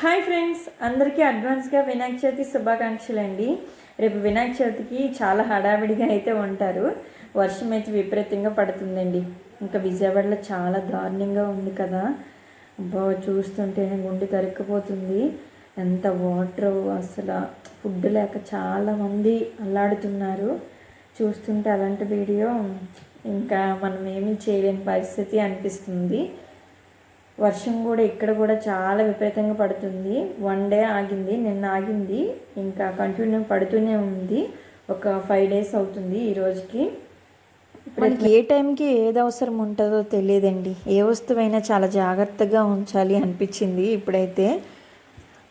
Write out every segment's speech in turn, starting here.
Hi friends అందరికీ అడ్వాన్స్గా వినాయక చవితి శుభాకాంక్షలు అండి రేపు వినాయక చవితికి చాలా హడావిడిగా అయితే ఉంటారు. వర్షం అయితే విపరీతంగా పడుతుందండి. ఇంకా విజయవాడలో చాలా దారుణంగా ఉంది కదా. అబ్బా చూస్తుంటేనే గుండె తరుక్కుపోతుంది ఎంత వాటర్ అసలు ఫుడ్ లేక చాలామంది అల్లాడుతున్నారు. చూస్తుంటే అలాంటి వీడియో. ఇంకా మనం ఏమీ చేయలేని పరిస్థితి అనిపిస్తుంది. వర్షం కూడా ఇక్కడ కూడా చాలా విపరీతంగా పడుతుంది. వన్ డే ఆగింది నిన్న ఆగింది. ఇంకా కంటిన్యూ పడుతూనే ఉంది. ఒక ఫైవ్ డేస్ అవుతుంది ఈ రోజుకి. మనకి ఏ టైంకి ఏది అవసరం ఉంటుందో తెలియదండి. ఏ వస్తువైనా చాలా జాగ్రత్తగా ఉంచాలి అనిపించింది ఇప్పుడైతే.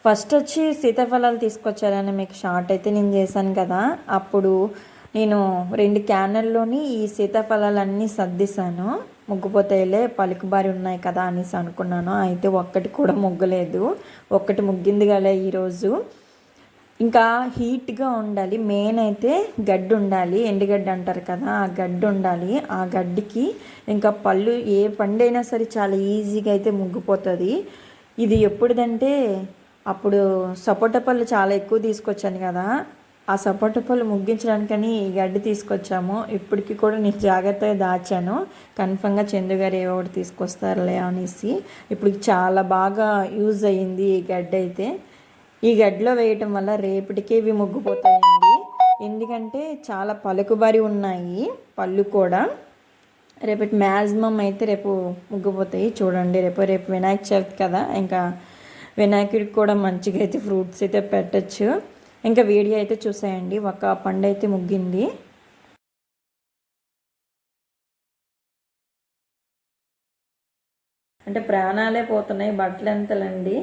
ఫస్ట్ వచ్చి సీతాఫలాలు తీసుకొచ్చారని మీకు షార్ట్ అయితే నేను చేశాను కదా. అప్పుడు నేను రెండు క్యానల్లోని ఈ సీతాఫలాలన్నీ సర్దిశాను. ముగ్గుపోతాయిలే పలుకుబారి ఉన్నాయి కదా అనేసి అనుకున్నాను. అయితే ఒక్కటి కూడా ముగ్గలేదు. ఒక్కటి ముగ్గింది కదా ఈరోజు. ఇంకా హీట్గా ఉండాలి. మెయిన్ అయితే గడ్డి ఉండాలి. ఎండుగడ్డి అంటారు కదా ఆ గడ్డి ఉండాలి. ఆ గడ్డికి ఇంకా పళ్ళు ఏ పండైనా సరే చాలా ఈజీగా అయితే ముగ్గిపోతుంది. ఇది ఎప్పుడుదంటే అప్పుడు సపోటా పళ్ళు చాలా ఎక్కువ తీసుకొచ్చాను కదా. ఆ సపోటా పళ్ళు ముగ్గించడానికని ఈ గడ్డి తీసుకొచ్చాము. ఇప్పటికి కూడా నేను జాగ్రత్తగా దాచాను. కన్ఫర్మ్గా చందు గారు ఏ ఒకటి తీసుకొస్తారులే అనేసి. ఇప్పుడు చాలా బాగా యూజ్ అయ్యింది ఈ గడ్డి అయితే. ఈ గడ్డిలో వేయటం వల్ల రేపటికే ఇవి ముగ్గిపోతాయండి. ఎందుకంటే చాలా పలుకుబరి ఉన్నాయి పళ్ళు కూడా. రేపటి మ్యాక్సిమం అయితే రేపు ముగ్గిపోతాయి. చూడండి రేపు రేపు వినాయక చవితి కదా. ఇంకా వినాయకుడికి కూడా మంచిగా అయితే ఫ్రూట్స్ అయితే పెట్టచ్చు. ఇంకా వీడియో అయితే చూసేయండి. ఒక పండు అయితే ముగ్గింది. అంటే ప్రాణాలే పోతున్నాయి బట్టలు ఎంతలండి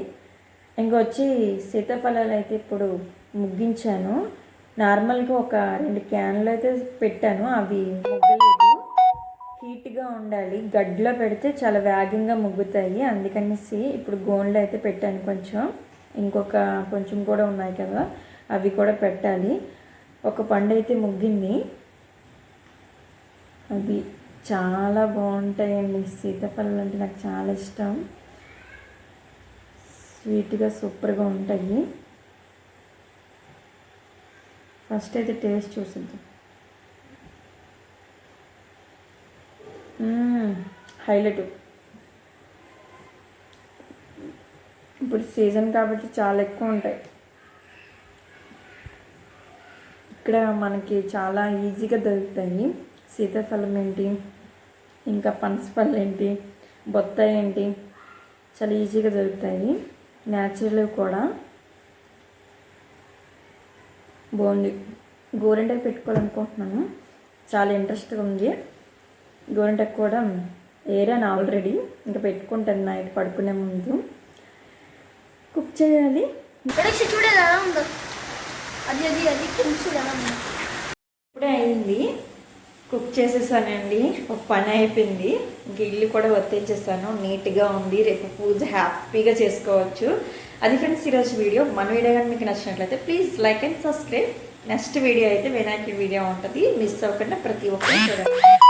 ఇంకొచ్చి సీతాఫలాలు అయితే ఇప్పుడు ముగ్గించాను. నార్మల్గా ఒక రెండు క్యాన్లు అయితే పెట్టాను. అవి ముగ్గలేదు. హీట్గా ఉండాలి. గడ్డిలో పెడితే చాలా వేగంగా ముగ్గుతాయి. అందుకనేసి ఇప్పుడు గోన్లో అయితే పెట్టాను కొంచెం. ఇంకొక కొంచెం కూడా ఉన్నాయి కదా. అవి కూడా పెట్టాలి. ఒక పండు అయితే ముగ్గింది. అవి చాలా బాగుంటాయండి. సీతాఫలం అంటే నాకు చాలా ఇష్టం. స్వీట్గా సూపర్గా ఉంటాయి. ఫస్ట్ అయితే టేస్ట్ చూసిద్దాం. హైలైట్. ఇప్పుడు సీజన్ కాబట్టి చాలా ఎక్కువ ఉంటాయి. ఇక్కడ మనకి చాలా ఈజీగా దొరుకుతాయి. సీతాఫలం ఏంటి? ఇంకా పనసపళ్ళు ఏంటి? బొత్తాయి ఏంటి? చాలా ఈజీగా దొరుకుతాయి. న్యాచురల్ కూడా. బాగుంది గోరింటాకు పెట్టుకోవాలనుకుంటున్నాను. చాలా ఇంట్రెస్ట్గా ఉంది. గోరింటాకు కూడా ఏరాను ఆల్రెడీ. ఇంకా పెట్టుకుంటాను నైట్ పడుకునే ముందు. కుక్ చేయాలి. చూడాలి ఎలా ఉందో. అది అది అది కొంచెం ఇప్పుడే అయింది. కుక్ చేసేసానండి. ఒక పని అయిపోయింది. ఇంక ఇల్లు కూడా వర్తించేసాను నీట్గా ఉంది. రేపు పూజ హ్యాపీగా చేసుకోవచ్చు. అది ఫ్రెండ్స్ ఈరోజు వీడియో. మన వీడియో కానీ మీకు నచ్చినట్లయితే please like and subscribe. Next video అయితే వినాయకుడి వీడియో ఉంటుంది. మిస్ అవ్వకుండా ప్రతి ఒక్కరు చూడండి.